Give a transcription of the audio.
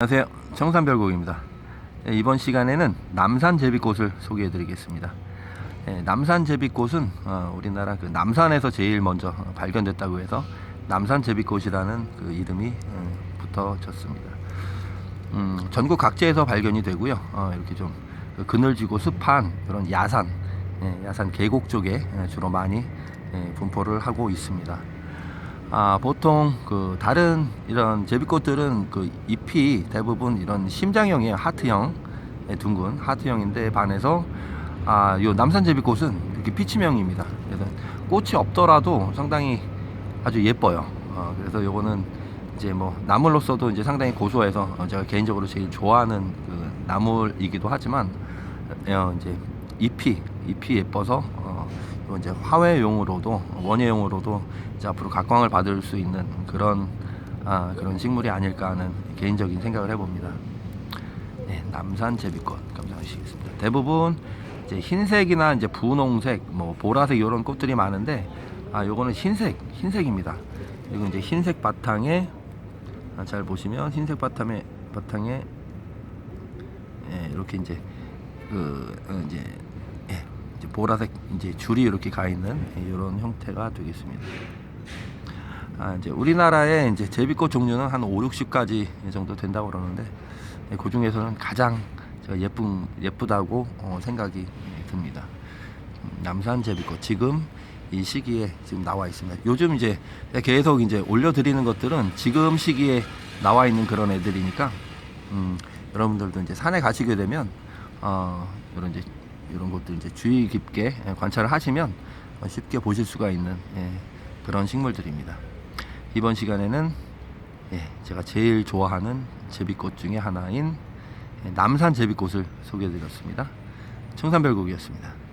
안녕하세요. 청산별곡입니다. 예, 이번 시간에는 남산 제비꽃을 소개해 드리겠습니다. 예, 남산 제비꽃은 어, 우리나라 그 남산에서 제일 먼저 어, 발견됐다고 해서 남산 제비꽃이라는 그 이름이 어, 붙어졌습니다. 음, 전국 각지에서 발견이 되고요. 어, 이렇게 좀그 그늘지고 습한 그런 야산, 예, 야산 계곡 쪽에 예, 주로 많이 예, 분포를 하고 있습니다. 아, 보통 그 다른 이런 제비꽃들은 그 잎이 대부분 이런 심장형이에요. 하트형, 예, 둥근 하트형인데 반해서 아, 요 남산 제비꽃은 이렇게 피치명입니다. 그래서 꽃이 없더라도 상당히 아주 예뻐요. 어, 그래서 요거는 이제 뭐 나물로서도 이제 상당히 고소해서 어, 제가 개인적으로 제일 좋아하는 그 나물이기도 하지만 어, 이제 잎이 잎이 예뻐서 어, 요 이제 화훼용으로도 원예용으로도 앞으로 각광을 받을 수 있는 그런 아, 그런 식물이 아닐까 하는 개인적인 생각을 해봅니다. 네, 남산 제비꽃 감상하시겠습니다. 대부분 이제 흰색이나 이제 분홍색, 뭐 보라색 이런 꽃들이 많은데 아 요거는 흰색, 흰색입니다. 그리고 이제 흰색 바탕에 아, 잘 보시면 흰색 바탕에 바탕에 예, 이렇게 이제 그 어, 이제 예, 이제 보라색 이제 줄이 이렇게 가 있는 이런 형태가 되겠습니다. 아, 이제 우리나라에 이제 제비꽃 종류는 한 5, 60가지 정도 된다고 그러는데 예, 그 중에서는 가장 예쁜 예쁘다고 어, 생각이 듭니다. 음, 남산 제비꽃 지금 이 시기에 지금 나와 있습니다. 요즘 이제 계속 이제 올려드리는 것들은 지금 시기에 나와 있는 그런 애들이니까 음, 여러분들도 이제 산에 가시게 되면 어, 이런 이제 이런 것들 이제 주의 깊게 예, 관찰을 하시면 어, 쉽게 보실 수가 있는 예, 그런 식물들입니다. 이번 시간에는 예, 제가 제일 좋아하는 제비꽃 중에 하나인 예, 남산 제비꽃을 소개해드렸습니다. 청산별곡이었습니다.